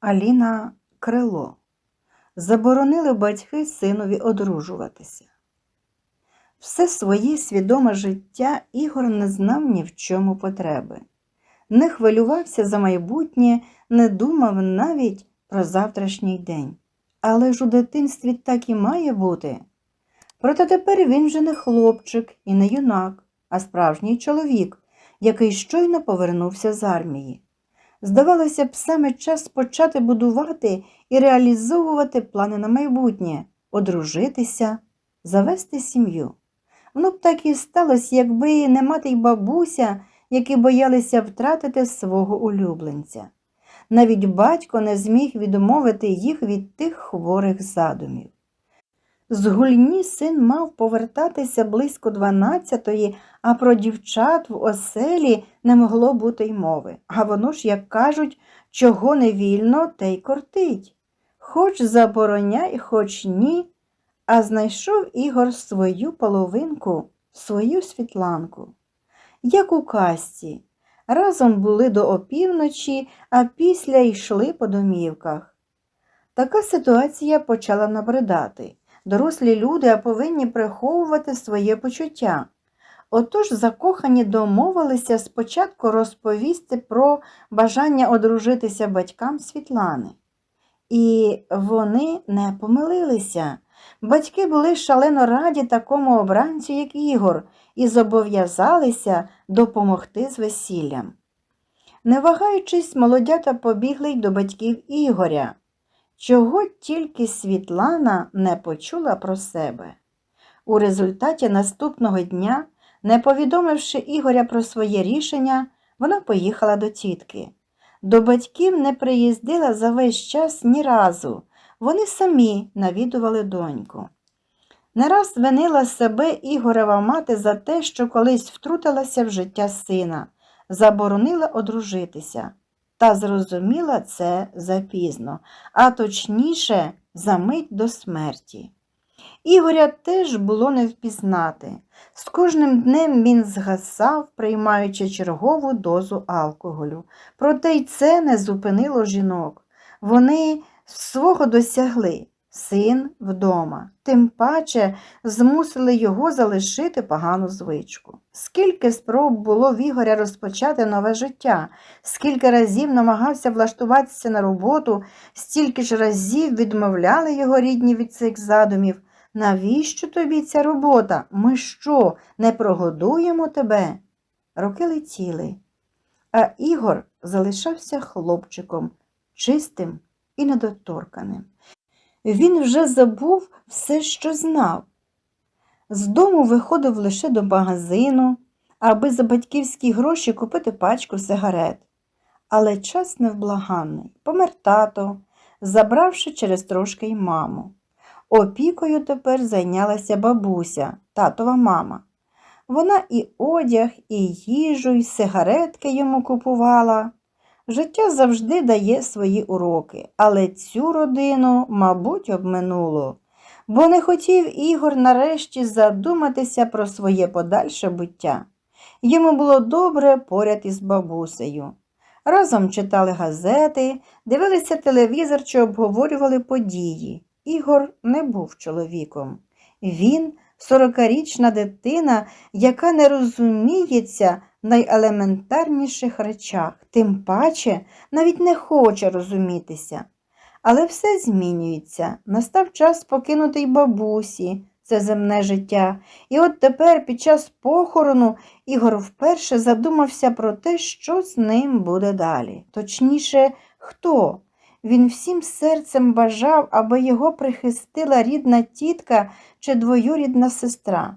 Аліна Крило. Заборонили батьки синові одружуватися. Все своє свідоме життя Ігор не знав ні в чому потреби. Не хвилювався за майбутнє, не думав навіть про завтрашній день. Але ж у дитинстві так і має бути. Проте тепер він вже не хлопчик і не юнак, а справжній чоловік, який щойно повернувся з армії. Здавалося б, саме час почати будувати і реалізовувати плани на майбутнє, одружитися, завести сім'ю. Воно б так і сталося, якби не мати й бабуся, які боялися втратити свого улюбленця. Навіть батько не зміг відмовити їх від тих хворих задумів. З гульні син мав повертатися близько дванадцятої, а про дівчат в оселі не могло бути й мови. А воно ж, як кажуть, чого не вільно, те й кортить. Хоч забороняй, хоч ні, а знайшов Ігор свою половинку, свою світланку. Як у казці, разом були до опівночі, а після йшли по домівках. Така ситуація почала набридати. Дорослі люди повинні приховувати своє почуття. Отож закохані домовилися спочатку розповісти про бажання одружитися батькам Світлани. І вони не помилилися. Батьки були шалено раді такому обранцю, як Ігор, і зобов'язалися допомогти з весіллям. Не вагаючись, молодята побігли й до батьків Ігоря чого тільки Світлана не почула про себе. У результаті наступного дня, не повідомивши Ігоря про своє рішення, вона поїхала до тітки. До батьків не приїздила за весь час ні разу, вони самі навідували доньку. Не раз винила себе Ігорева мати за те, що колись втрутилася в життя сина, заборонила одружитися та зрозуміла це запізно, а точніше, за мить до смерті. Ігоря теж було не впізнати. З кожним днем він згасав, приймаючи чергову дозу алкоголю. Проте й це не зупинило жінок. Вони свого досягли син вдома, тим паче змусили його залишити погану звичку. Скільки спроб було в Ігоря розпочати нове життя, скільки разів намагався влаштуватися на роботу, стільки ж разів відмовляли його рідні від цих задумів. Навіщо тобі ця робота? Ми що, не прогодуємо тебе? Роки летіли, а Ігор залишався хлопчиком, чистим і недоторканим. Він вже забув все, що знав. З дому виходив лише до магазину, аби за батьківські гроші купити пачку сигарет. Але час невблаганний. Помер тато, забравши через трошки й маму. Опікою тепер зайнялася бабуся, татова мама. Вона і одяг, і їжу, і сигаретки йому купувала. Життя завжди дає свої уроки, але цю родину, мабуть, обминуло, бо не хотів Ігор нарешті задуматися про своє подальше буття. Йому було добре поряд із бабусею. Разом читали газети, дивилися телевізор чи обговорювали події. Ігор не був чоловіком. Він сорокарічна дитина, яка не розуміється найелементарніших речах, тим паче навіть не хоче розумітися. Але все змінюється. Настав час покинути й бабусі, це земне життя. І от тепер, під час похорону, Ігор вперше задумався про те, що з ним буде далі. Точніше, хто? Він всім серцем бажав, аби його прихистила рідна тітка чи двоюрідна сестра.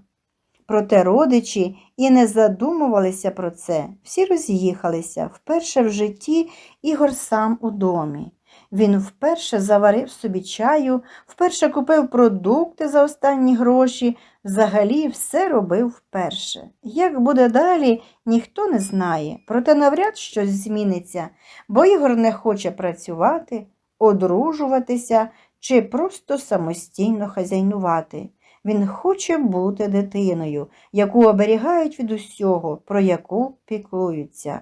Проте родичі і не задумувалися про це. Всі роз'їхалися. Вперше в житті Ігор сам у домі. Він вперше заварив собі чаю, вперше купив продукти за останні гроші, взагалі все робив вперше. Як буде далі, ніхто не знає, проте навряд щось зміниться, бо Ігор не хоче працювати, одружуватися чи просто самостійно хазяйнувати. Він хоче бути дитиною, яку оберігають від усього, про яку піклуються.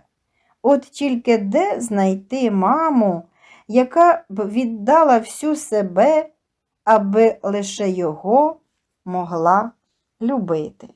От тільки де знайти маму, яка б віддала всю себе, аби лише його могла любити.